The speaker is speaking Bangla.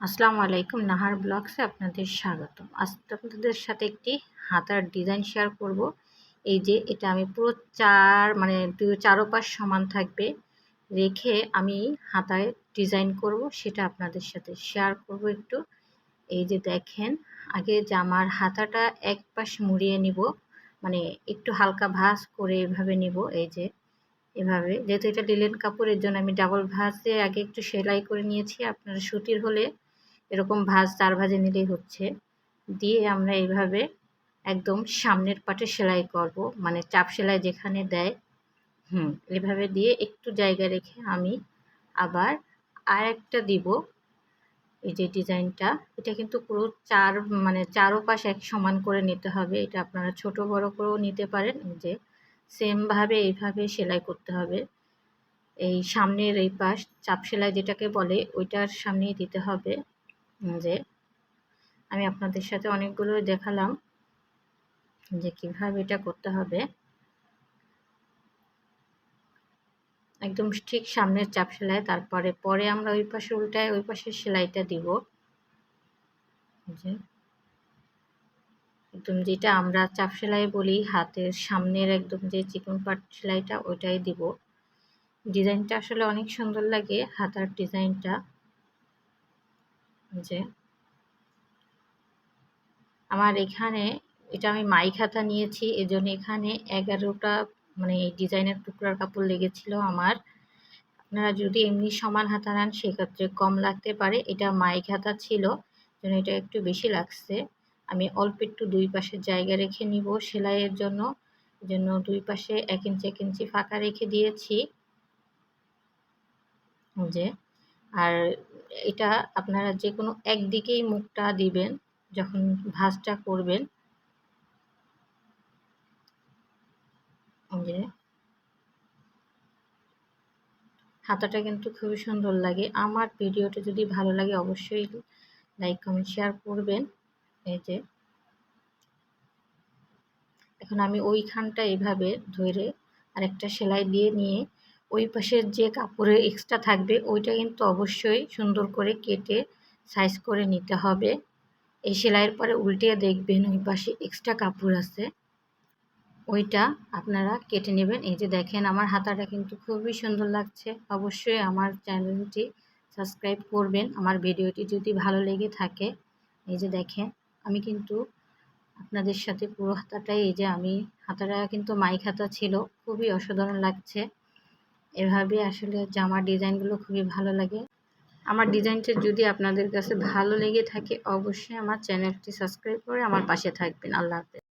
আসসালামু আলাইকুম, নাহার ব্লগসে আপনাদের স্বাগতম। আজ আপনাদের সাথে একটি হাতার ডিজাইন শেয়ার করব। এই যে, এটা আমি পুরো চার মানে দুই চারোপাশ সমান থাকবে। রেখে আমি হাতায় ডিজাইন করব, সেটা আপনাদের সাথে শেয়ার করব একটু। এই যে দেখেন, আগে জামার হাতাটা এক পাশ মুড়িয়ে নিব মানে একটু হালকা ভাঁজ করে এভাবে নিব, এই যে, এভাবে। যেহেতু এটা লিলেন কাপড়ের জন্য আমি ডাবল ভাঁজে আগে একটু সেলাই করে নিয়েছি, আপনারা সুতির হলে এরকম ভাজ, চার ভাজে নিলেই হচ্ছে। দিয়ে আমরা এইভাবে একদম সামনের পাটে সেলাই করব। মানে চাপ সেলাই যেখানে দেয়, হুম, এভাবে দিয়ে একটু জায়গা রেখে আমি আবার আর একটা দিব। এই যে ডিজাইনটা, এটা কিন্তু পুরো চার মানে চারো পাশ এক সমান করে নিতে হবে। এটা আপনারা ছোট বড় করেও নিতে পারেন। যে সেমভাবে এইভাবে সেলাই করতে হবে। এই সামনের এই পাশ, চাপ সেলাই যেটাকে বলে, ওইটার সামনেই দিতে হবে। যে আমি আপনাদের সাথে অনেকগুলো দেখালাম যে কীভাবে এটা করতে হবে। একদম ঠিক সামনের চাপ সেলাই, তারপরে পরে আমরা ওই পাশে উল্টায়, ওই পাশে সেলাইটা দিব। যে একদম যেটা আমরা চাপ সেলাই বলি, হাতের সামনের একদম যে চিকন পাট সেলাইটা, ওইটাই দিব। ডিজাইনটা আসলে অনেক সুন্দর লাগে, হাতার ডিজাইনটা। যে, আমার এখানে, এটা আমি মাই খাতা নিয়েছি, এজন্য এখানে এগারোটা মানে এই ডিজাইনের টুকরার কাপড় লেগেছিল আমার। আপনারা যদি এমনি সমান হাতা নেন, সেক্ষেত্রে কম লাগতে পারে। এটা মাই খাতা ছিল জন্য এটা একটু বেশি লাগছে। আমি অল্প একটু দুই পাশে জায়গা রেখে নিব সেলাইয়ের জন্য। জন্য দুই পাশে এক ইঞ্চি এক ইঞ্চি ফাঁকা রেখে দিয়েছি। যে আর এটা আপনারা যে কোনো একদিকেই মুখটা দিবেন, যখন ভাজটা করবেন। যে। হাতাটা কিন্তু খুবই সুন্দর লাগে। আমার ভিডিওটা যদি ভালো লাগে, অবশ্যই লাইক, কমেন্ট, শেয়ার করবেন। এই যে। এখন আমি ওইখানটা এভাবে ধরে আরেকটা সেলাই দিয়ে নিয়ে ওই পাশের যে কাপড়ের এক্সট্রা থাকবে, ওইটা কিন্তু অবশ্যই সুন্দর করে কেটে সাইজ করে নিতে হবে। এই সেলাইয়ের পরে উল্টে দেখবেন ওই পাশে এক্সট্রা কাপড় আছে। ওইটা আপনারা কেটে নেবেন। এই যে দেখেন, আমার হাতাটা কিন্তু খুবই সুন্দর লাগছে। অবশ্যই আমার চ্যানেলটি সাবস্ক্রাইব করবেন। আমার ভিডিওটি যদি ভালো লেগে থাকে, এই যে দেখেন, আমি কিন্তু আপনাদের সাথে পুরো হাতাটাই, এই যে আমি, হাতাটা কিন্তু মাইক হাতা ছিল, খুবই অসাধারণ লাগছে। এভাবে আসলে জামার ডিজাইনগুলো খুবই ভালো লাগে। আমার ডিজাইনটা যদি আপনাদের কাছে ভালো লেগে থাকে, অবশ্যই আমার চ্যানেলটি সাবস্ক্রাইব করে আমার পাশে থাকবেন। আল্লাহ হাফেজ।